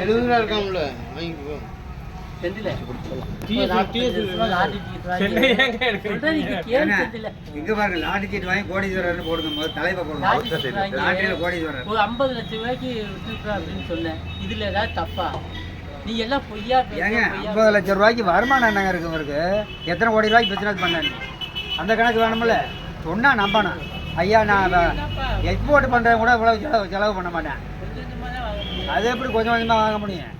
எழுபது ரூபா இருக்காம்ல வாங்கிக்கோ. வாங்கி. இங்க பாருங்க சீட் கோடீஸ்வரர்னு போடுங்க தலைப்பை போடுங்க. கோடீஸ்வரர். ஒரு 50 லட்சம் ரூபாய்க்கு விட்டுருக்கா அப்படின்னு சொன்னேன். இதுல ஏதாவது தப்பா? நீ எல்லாம் பொய்யா ஏங்க ஐம்பது லட்சம் ரூபாய்க்கு வருமானம் என்னங்க இருக்கு இவருக்கு எத்தனை கோடி ரூபாய்க்கு பிசினஸ் பண்ணாரு அந்த கணக்கு வேணும்ல? சொன்னா நம்பணும். ஐயா நான் எக்ஸ்போர்ட் பண்றேன் கூட இவ்வளவு செலவு செலவு பண்ண மாட்டேன். அது எப்படி கொஞ்சம் கொஞ்சமா வாங்க முடியும்.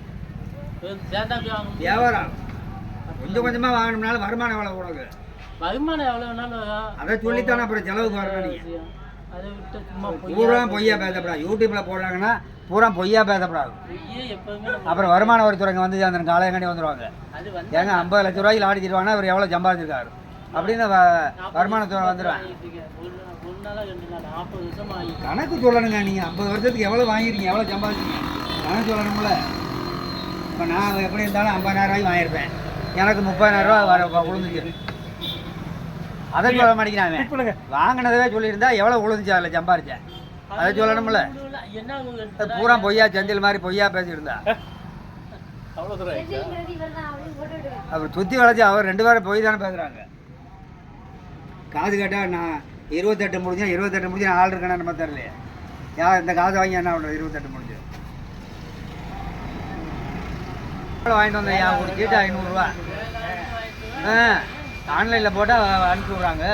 வியாபாரம். கொஞ்சம் கொஞ்சமா வாங்கணும்னாலும் வருமானம் எவ்வளவு உனக்கு வருமானம் வரும். அதை சொல்லித்தானே அப்புறம் செலவுக்கு வரணும் நீங்க அதை விட்டு சும்மா பூரா பொய்யா பேசப்படாது. யூடியூப்ல போடுறாங்கன்னா பூரா பொய்யா பேசப்படாது. அப்புறம் வருமான வரித்துறைங்க வந்து அந்த காலையங்காண்டி வந்துருவாங்க? அது வந்து ஏங்க ஐம்பது லட்ச ரூபாய்க்கு லாடி தருவாங்கன்னா இவர் எவ்வளோ சம்பாதிச்சிருக்காரு? அப்படின்னு வருமானத்துறை வந்துடுவேன் கணக்கு சொல்லணுங்க நீங்கள் ஐம்பது வருஷத்துக்கு எவ்வளோ வாங்கிருக்கீங்க எவ்வளோ சம்பாதிச்சீங்க கணக்கு சொல்லணும்ல. இப்போ நான் எப்படி இருந்தாலும் ஐம்பதாயிரம் ரூபாய்க்கு வாங்கியிருப்பேன். எனக்கு முப்பதாயிரம் ரூபா வர விழுந்துச்சு. அதை சொல்ல மாட்டேங்கிறாங்க. வாங்கினதவே சொல்லியிருந்தா எவ்வளோ விழுந்துச்சு அதில் சம்பாரிச்சேன்? அதை சொல்லணும்ல. பூரா பொய்யா செந்தில் மாதிரி பொய்யா பேசியிருந்தா? அவர் சுற்றி வளைச்சு அவர் ரெண்டு பேரும் போய் தானே பேசுகிறாங்க காது கேட்டால் நான் இருபத்தெட்டு முடிஞ்சேன் இருபத்தெட்டு முடிஞ்சு ஆள் இருக்கேன்னு நம்ம தெரியலையே யார் இந்த காசு வாங்கி என்ன பண்ணுறது? இருபத்தெட்டு முடிஞ்சு. வாங்கிட்டு வந்தேன் யா ஒரு சீட்டு ஐநூறுரூவா ஆ ஆன்லைனில் போட்டால் அனுப்பி விட்றாங்க.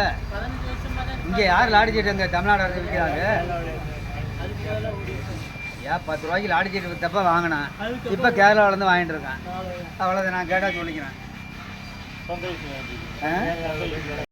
இங்கே யார் லாடி சீட்டு இங்கே தமிழ்நாடு அரசு விற்கிறாங்க? ஏன் பத்து ரூபாய்க்கு லாடி சீட்டு விற்றப்ப வாங்கினேன் இப்போ கேரளாவிலேருந்து வாங்கிட்டு இருக்கேன். அவ்வளோதான் நான் கேட்டால் சொல்லிக்கிறேன். ஆ?